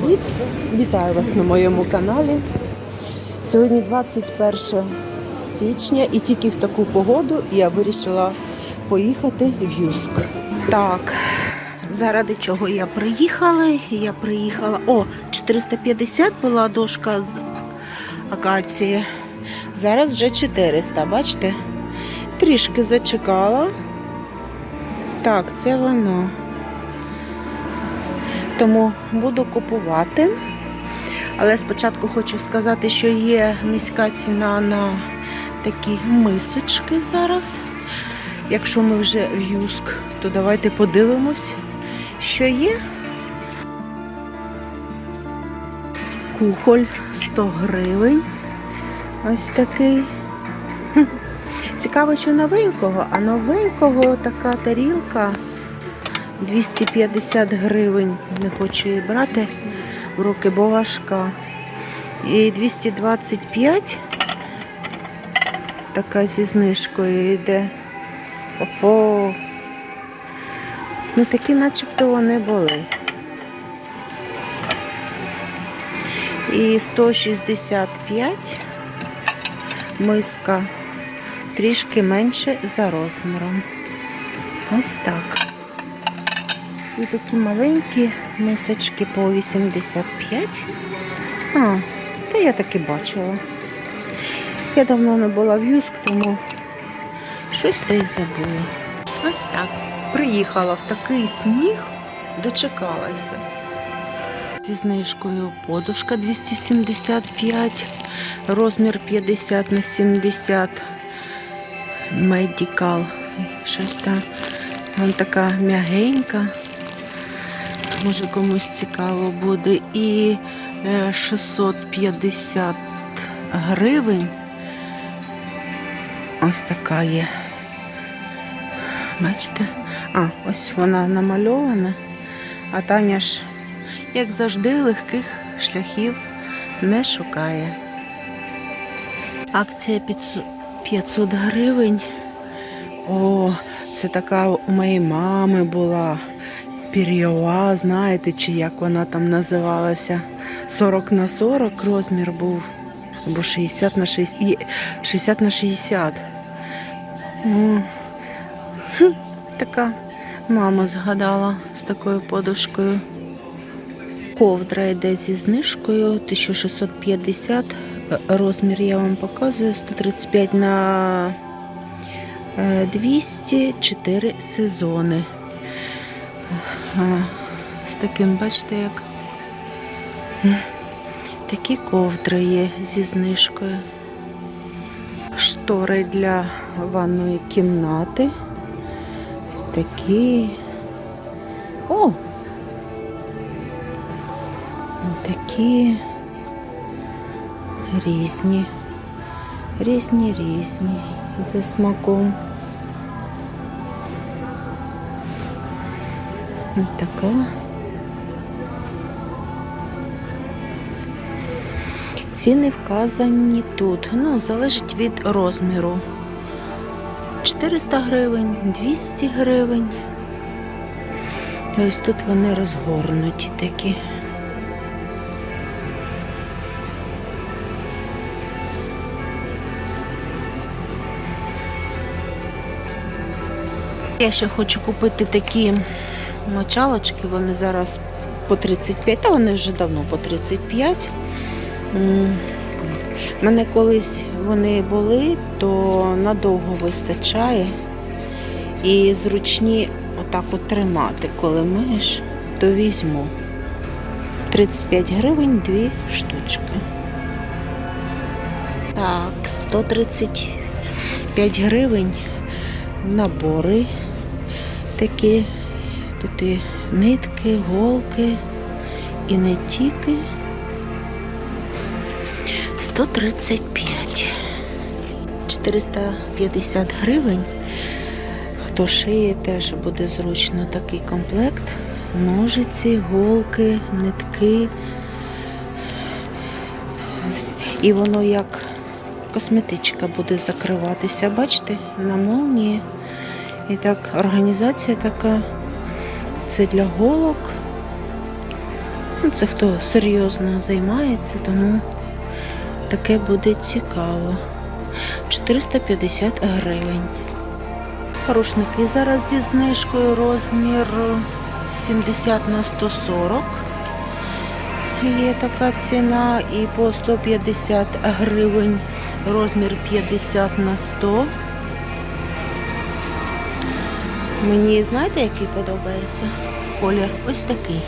Привіт! Вітаю вас на моєму каналі. Сьогодні 21 січня і тільки в таку погоду я вирішила поїхати в Юск. Так, заради чого я приїхала? Я приїхала. О, 450 була дошка з акації. Зараз вже 400, бачите? Трішки зачекала. Так, це воно. Тому буду купувати. Але спочатку хочу сказати, що є низька ціна на такі мисочки зараз. Якщо ми вже в Юск, то давайте подивимось, що є. Кухоль 100 гривень. Ось такий. Цікаво, що новенького, а новенького така тарілка 250 гривень. Не хочу її брати в руки, бо важка. І 225 така зі знижкою йде. Ого. Ну такі начебто вони були. І 165 миска трішки менше за розміром. Ось так. І такі маленькі мисочки по 85. А, та я таки бачила. Я давно не була в Юск, тому щось та й забула. Ось так. Приїхала в такий сніг, дочекалася. Зі знижкою подушка 275, розмір 50 на 70. Медикал. Щось там. Вона така м'ягенька. Може комусь цікаво буде. І е, 650 гривень. Ось така є. Бачите? А, ось вона намальована. А Таня ж, як завжди, легких шляхів не шукає. Акція 500 500 гривень. О, це така у моєї мами була. Пір'єва, знаєте, чи як вона там називалася. 40 на 40 розмір був. Або 60 на 60, і 60 на 60. О, хм, така мама згадала з такою подушкою. Ковдра йде зі знижкою 1650. Розмір я вам показую 135 на 204 сезони. З таким, бачите, як такі ковдри є зі знижкою. Штори для ванної кімнати. Ось такі. О! Такі різні, різні, різні за смаком. Ось така. Ціни вказані тут. Ну, залежить від розміру. 400 гривень, 200 гривень. І ось тут вони розгорнуті такі. Я ще хочу купити такі мочалочки, вони зараз по 35, та вони вже давно по 35. М, Мене колись вони були, то надовго вистачає. І зручні отак от тримати, коли миєш, то візьму. 35 гривень дві штучки. Так, 135 гривень набори такі. Тут і нитки, голки і не тільки. 135. 450 гривень. Хто шиє, теж буде зручно такий комплект. Ножиці, голки, нитки. І воно як косметичка буде закриватися. Бачите, на молнії. І так, організація така. Це для голок. Ну, Це хто серйозно займається, тому таке буде цікаво. 450 гривень. Рушники зараз зі знижкою розмір 70 на 140. Є така ціна і по 150 гривень розмір 50 на 100. Мені знаєте, який подобається? Колір ось такий.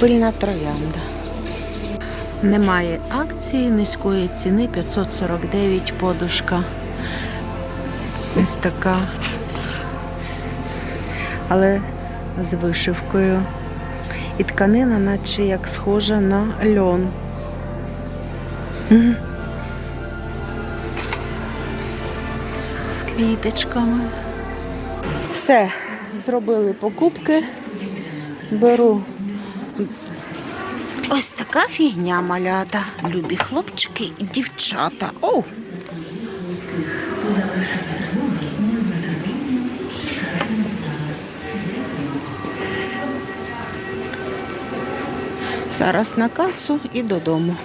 Пильна троянда. Немає акції низької ціни 549 подушка. Ось така. Але з вишивкою. І тканина, наче як схожа на льон. Квіточками. Все, зробили покупки. Беру ось така фігня малята. Любі хлопчики і дівчата. Оу! Зараз на касу і додому.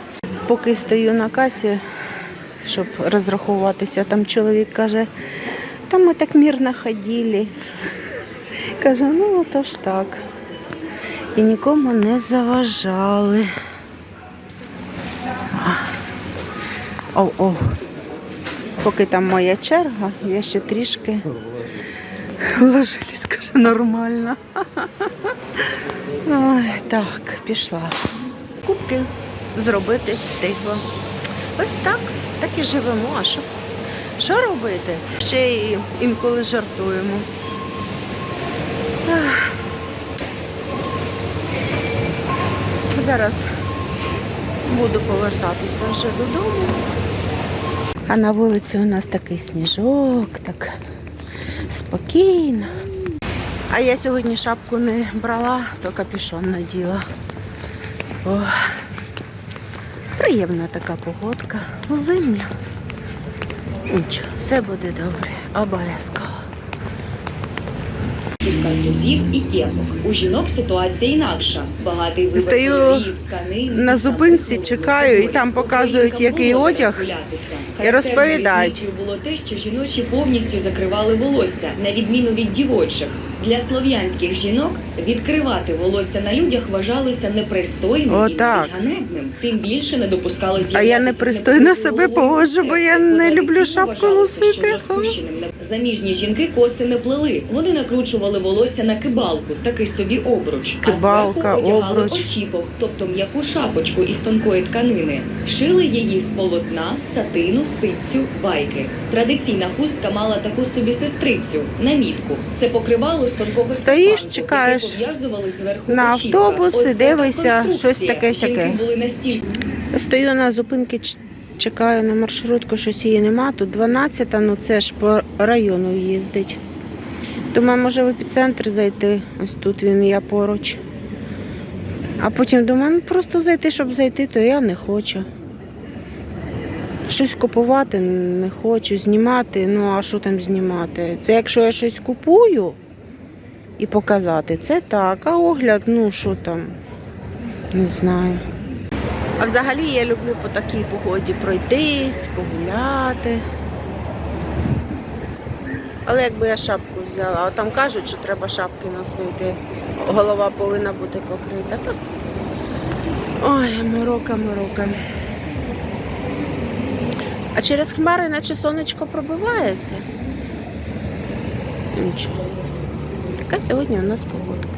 Поки стою на касі, щоб розрахуватися, там чоловік каже, там ми так мирно ходили. Каже, ну то ж так. І нікому не заважали. О, о. Поки там моя черга, я ще трішки вложились, каже, нормально. Ой, так, пішла. Кубки зробити встигла. Ось так, так і живемо. А що, що робити? Ще й інколи жартуємо. Зараз буду повертатися вже додому. А на вулиці у нас такий сніжок, так спокійно. А я сьогодні шапку не брала, то капюшон наділа. О, приємна така погодка. Зимня. Нічого, все буде добре, обов'язково. Від картузів і кепок. У жінок ситуація інакша. Багатий вибір Стою кольорів, тканин, на зупинці, чекаю, і там показують, який одяг, і розповідають. було те, що жіночі повністю закривали волосся, на відміну від дівочих. Для слов'янських жінок відкривати волосся на людях вважалося непристойним О, і навіть ганебним. Тим більше не допускали А я непристойно себе поводжу, бо я не люблю шапку носити. Заміжні жінки коси не плели. Вони накручували волосся на кибалку, такий собі обруч. Кибалка, а зверху одягали обруч. очіпок, тобто м'яку шапочку із тонкої тканини. Шили її з полотна, сатину, ситцю, байки. Традиційна хустка мала таку собі сестрицю, намітку. Це покривало з тонкого Стоїш, сафанку, чекаєш яке пов'язували зверху на очіпка. автобус і та конструкція. щось таке-сяке. Жінки були настільки Стою на зупинці, ч- чекаю на маршрутку, щось її нема. Тут 12, ну це ж по району їздить. Думаю, може в епіцентр зайти. Ось тут він я поруч. А потім думаю, ну просто зайти, щоб зайти, то я не хочу. Щось купувати не хочу, знімати. Ну а що там знімати? Це якщо я щось купую і показати, це так, а огляд, ну що там, не знаю. А взагалі я люблю по такій погоді пройтись, погуляти. Але якби я шапку взяла, а там кажуть, що треба шапки носити. Голова повинна бути покрита. То... Ой, морока, морока. А через хмари наче сонечко пробивається. Нічого. Така сьогодні у нас погодка.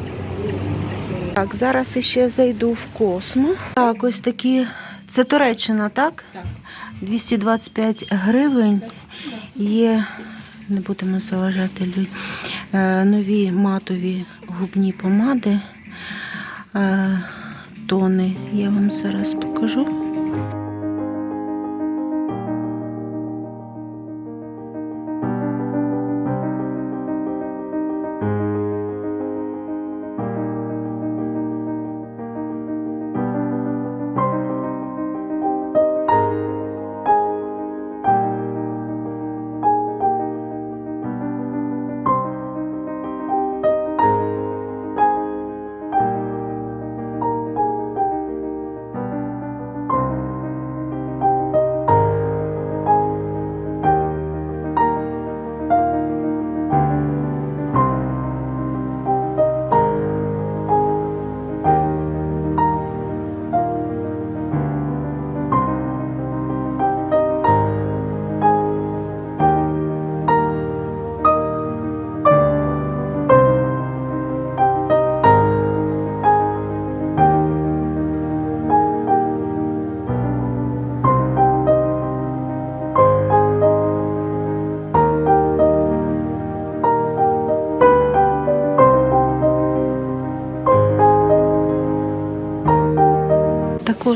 Так, зараз іще зайду в космо. Так, ось такі. Це Туреччина, так? Так. 225 гривень. Є, не будемо заважати людям, е, нові матові губні помади. Е, Тони. Я вам зараз покажу.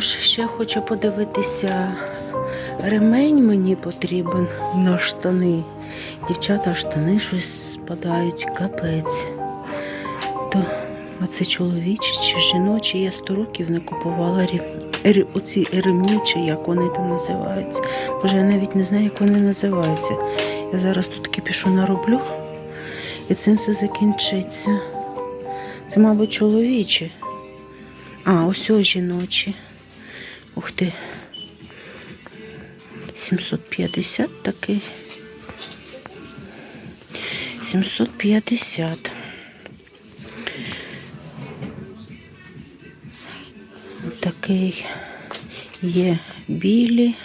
Також ще хочу подивитися. Ремень мені потрібен на штани. Дівчата штани щось спадають, капець. То оце чоловічі чи жіночі, я 100 років не купувала оці ремні, чи як вони там називаються. Боже, я навіть не знаю, як вони називаються. Я зараз тут кипішу нароблю, і цим все закінчиться. Це, мабуть, чоловічі. А, ось жіночі. Ух ти. 750 такий. 750. Такий є білі.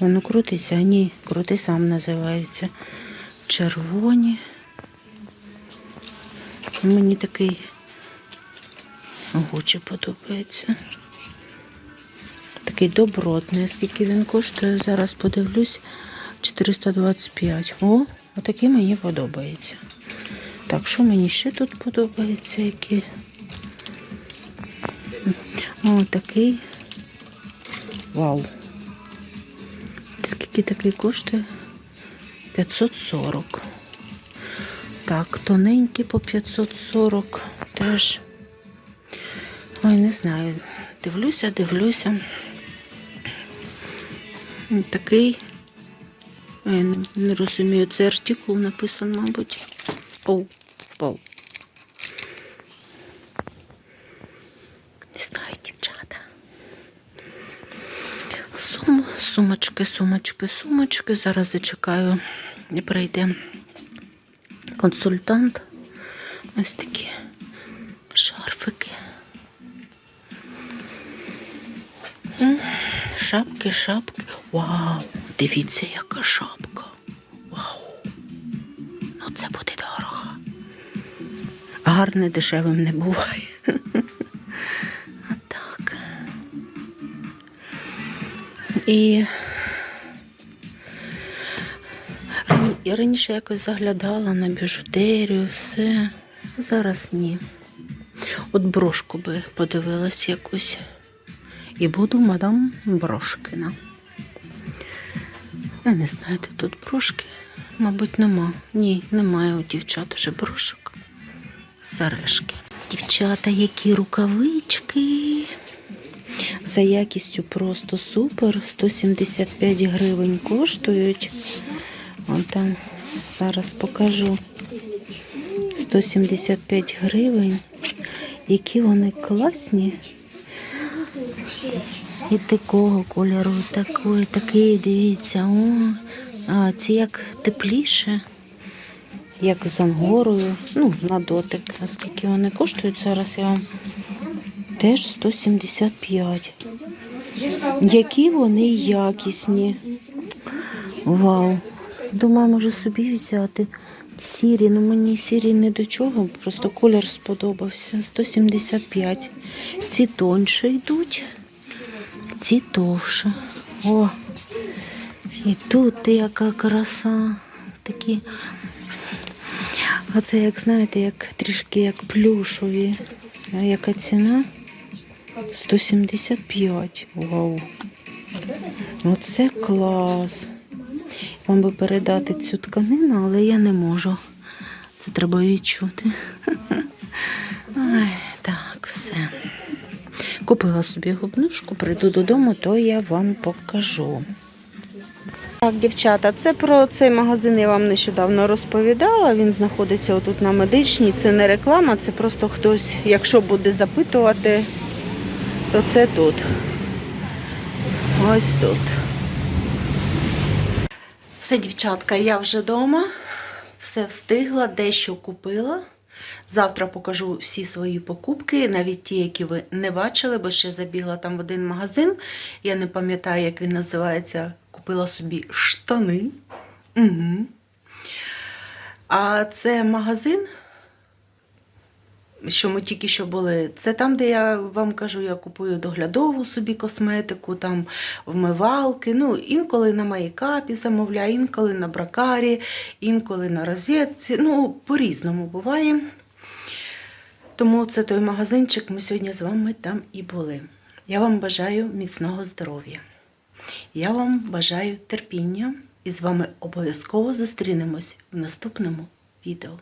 Воно крутиться, а ні, крути сам називається. Червоні. Мені такий гуче подобається. Такий добротний. Скільки він коштує? Зараз подивлюсь. 425. О, отакий мені подобається. Так, що мені ще тут подобається? Які? О, такий. Вау. Скільки такий коштує? 540. Так, тоненький по 540 теж. Ой, не знаю. Дивлюся, дивлюся. Такий. Я не, розумію, це артикул написан, мабуть. Оу, оу. Не знаю, дівчата. Сум, сумочки, сумочки, сумочки. Зараз зачекаю, і прийде консультант. Ось такі шарфики. Шапки, шапки. Вау! Дивіться, яка шапка. Вау! Ну це буде дорого. Гарне дешевим не буває. Отак. І я раніше якось заглядала на біжутерію, все. Зараз ні. От брошку би подивилась якусь. І буду мадам Брошкина. Я не знаю, де тут брошки. Мабуть, нема. Ні, немає у дівчат вже брошок. Сережки. Дівчата, які рукавички. За якістю просто супер. 175 гривень коштують. Вон там зараз покажу. 175 гривень. Які вони класні. І такого кольору, такий, такий, дивіться, о, а ці як тепліше, як з ангорою, ну, на дотик. А скільки вони коштують зараз, я вам теж 175. Які вони якісні. Вау. Думаю, можу собі взяти. Сірі, ну мені сірі не до чого, просто колір сподобався. 175. Ці тоньше йдуть, ці товше. О, і тут яка краса. Такі. А це, як знаєте, як трішки як плюшові. А яка ціна? 175. Вау. Оце клас. Вам би передати цю тканину, але я не можу. Це треба відчути. Ай, так, все. Купила собі губнушку, прийду додому, то я вам покажу. Так, дівчата, це про цей магазин я вам нещодавно розповідала. Він знаходиться отут на медичній. Це не реклама, це просто хтось, якщо буде запитувати, то це тут. Ось тут. Все, дівчатка, я вже вдома. Все встигла, дещо купила. Завтра покажу всі свої покупки, навіть ті, які ви не бачили, бо ще забігла там в один магазин. Я не пам'ятаю, як він називається. Купила собі штани. Угу. А це магазин, що ми тільки що були. Це там, де я вам кажу, я купую доглядову собі косметику, там вмивалки. Ну, інколи на майкапі замовляю, інколи на бракарі, інколи на розетці. Ну, по-різному буває. Тому це той магазинчик, ми сьогодні з вами там і були. Я вам бажаю міцного здоров'я. Я вам бажаю терпіння і з вами обов'язково зустрінемось в наступному відео.